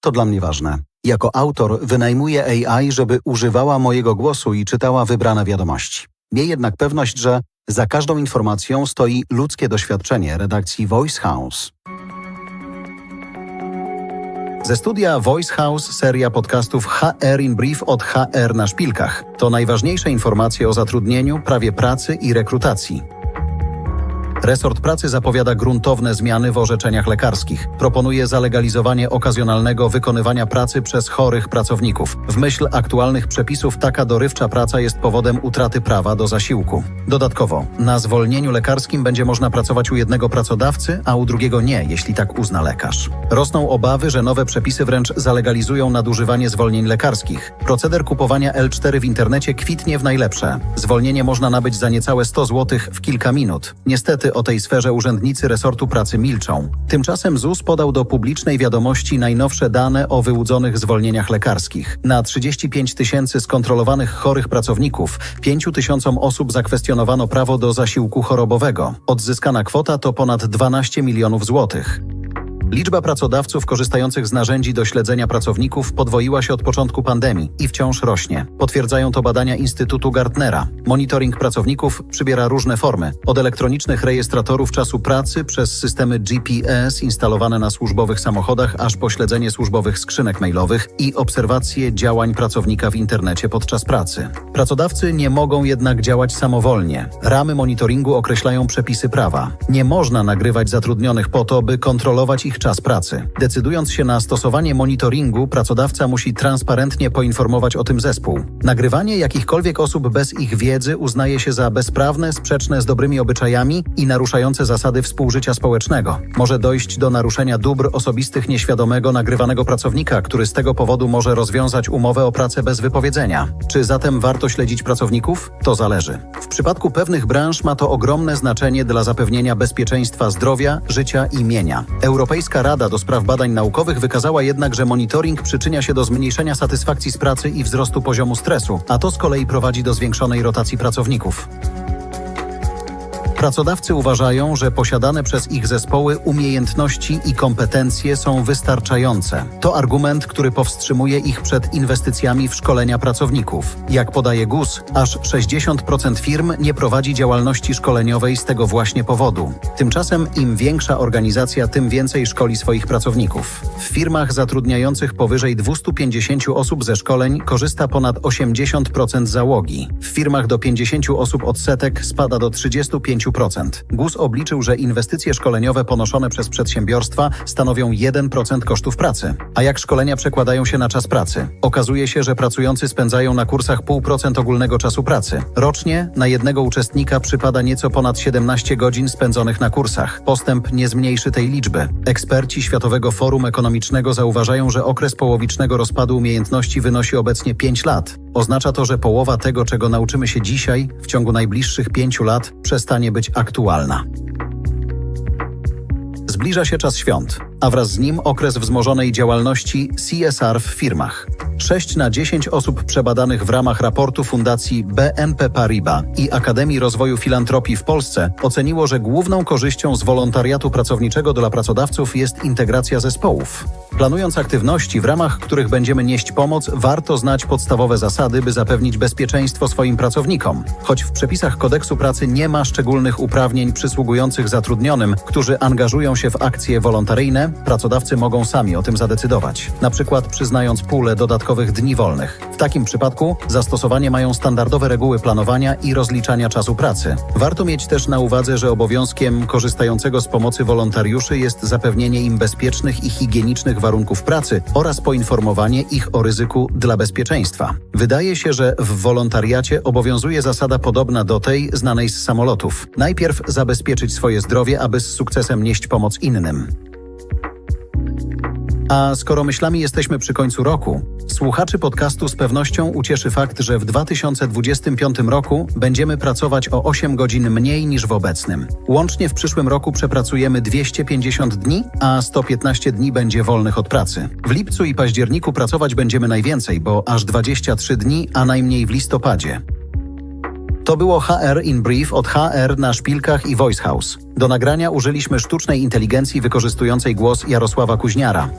To dla mnie ważne. Jako autor wynajmuję AI, żeby używała mojego głosu i czytała wybrane wiadomości. Miej jednak pewność, że za każdą informacją stoi ludzkie doświadczenie redakcji Voice House. Ze studia Voice House seria podcastów HR in Brief od HR na szpilkach. To najważniejsze informacje o zatrudnieniu, prawie pracy i rekrutacji. Resort Pracy zapowiada gruntowne zmiany w orzeczeniach lekarskich. Proponuje zalegalizowanie okazjonalnego wykonywania pracy przez chorych pracowników. W myśl aktualnych przepisów taka dorywcza praca jest powodem utraty prawa do zasiłku. Dodatkowo, na zwolnieniu lekarskim będzie można pracować u jednego pracodawcy, a u drugiego nie, jeśli tak uzna lekarz. Rosną obawy, że nowe przepisy wręcz zalegalizują nadużywanie zwolnień lekarskich. Proceder kupowania L4 w internecie kwitnie w najlepsze. Zwolnienie można nabyć za niecałe 100 zł w kilka minut. Niestety o tej sferze urzędnicy resortu pracy milczą. Tymczasem ZUS podał do publicznej wiadomości najnowsze dane o wyłudzonych zwolnieniach lekarskich. Na 35 tysięcy skontrolowanych chorych pracowników, 5 tysiącom osób zakwestionowano prawo do zasiłku chorobowego. Odzyskana kwota to ponad 12 milionów złotych. Liczba pracodawców korzystających z narzędzi do śledzenia pracowników podwoiła się od początku pandemii i wciąż rośnie. Potwierdzają to badania Instytutu Gartnera. Monitoring pracowników przybiera różne formy. Od elektronicznych rejestratorów czasu pracy przez systemy GPS instalowane na służbowych samochodach, aż po śledzenie służbowych skrzynek mailowych i obserwacje działań pracownika w internecie podczas pracy. Pracodawcy nie mogą jednak działać samowolnie. Ramy monitoringu określają przepisy prawa. Nie można nagrywać zatrudnionych po to, by kontrolować ich czas pracy. Decydując się na stosowanie monitoringu, pracodawca musi transparentnie poinformować o tym zespół. Nagrywanie jakichkolwiek osób bez ich wiedzy uznaje się za bezprawne, sprzeczne z dobrymi obyczajami i naruszające zasady współżycia społecznego. Może dojść do naruszenia dóbr osobistych nieświadomego nagrywanego pracownika, który z tego powodu może rozwiązać umowę o pracę bez wypowiedzenia. Czy zatem warto śledzić pracowników? To zależy. W przypadku pewnych branż ma to ogromne znaczenie dla zapewnienia bezpieczeństwa zdrowia, życia i mienia. Europejska Rada do Spraw Badań Naukowych wykazała jednak, że monitoring przyczynia się do zmniejszenia satysfakcji z pracy i wzrostu poziomu stresu, a to z kolei prowadzi do zwiększonej rotacji pracowników. Pracodawcy uważają, że posiadane przez ich zespoły umiejętności i kompetencje są wystarczające. To argument, który powstrzymuje ich przed inwestycjami w szkolenia pracowników. Jak podaje GUS, aż 60% firm nie prowadzi działalności szkoleniowej z tego właśnie powodu. Tymczasem im większa organizacja, tym więcej szkoli swoich pracowników. W firmach zatrudniających powyżej 250 osób ze szkoleń korzysta ponad 80% załogi. W firmach do 50 osób odsetek spada do 35%. GUS obliczył, że inwestycje szkoleniowe ponoszone przez przedsiębiorstwa stanowią 1% kosztów pracy. A jak szkolenia przekładają się na czas pracy? Okazuje się, że pracujący spędzają na kursach 0,5% ogólnego czasu pracy. Rocznie na jednego uczestnika przypada nieco ponad 17 godzin spędzonych na kursach. Postęp nie zmniejszy tej liczby. Eksperci Światowego Forum Ekonomicznego zauważają, że okres połowicznego rozpadu umiejętności wynosi obecnie 5 lat. Oznacza to, że połowa tego, czego nauczymy się dzisiaj, w ciągu najbliższych 5 lat przestanie być aktualna. Zbliża się czas świąt, a wraz z nim okres wzmożonej działalności CSR w firmach. 6 na 10 osób przebadanych w ramach raportu Fundacji BNP Paribas i Akademii Rozwoju Filantropii w Polsce oceniło, że główną korzyścią z wolontariatu pracowniczego dla pracodawców jest integracja zespołów. Planując aktywności, w ramach których będziemy nieść pomoc, warto znać podstawowe zasady, by zapewnić bezpieczeństwo swoim pracownikom. Choć w przepisach kodeksu pracy nie ma szczególnych uprawnień przysługujących zatrudnionym, którzy angażują się w akcje wolontaryjne, pracodawcy mogą sami o tym zadecydować, na przykład przyznając pulę dodatkowych dni wolnych. W takim przypadku zastosowanie mają standardowe reguły planowania i rozliczania czasu pracy. Warto mieć też na uwadze, że obowiązkiem korzystającego z pomocy wolontariuszy jest zapewnienie im bezpiecznych i higienicznych warunków pracy oraz poinformowanie ich o ryzyku dla bezpieczeństwa. Wydaje się, że w wolontariacie obowiązuje zasada podobna do tej znanej z samolotów. Najpierw zabezpieczyć swoje zdrowie, aby z sukcesem nieść pomoc innym. A skoro myślami jesteśmy przy końcu roku, słuchaczy podcastu z pewnością ucieszy fakt, że w 2025 roku będziemy pracować o 8 godzin mniej niż w obecnym. Łącznie w przyszłym roku przepracujemy 250 dni, a 115 dni będzie wolnych od pracy. W lipcu i październiku pracować będziemy najwięcej, bo aż 23 dni, a najmniej w listopadzie. To było HR in Brief od HR na szpilkach i Voice House. Do nagrania użyliśmy sztucznej inteligencji wykorzystującej głos Jarosława Kuźniara.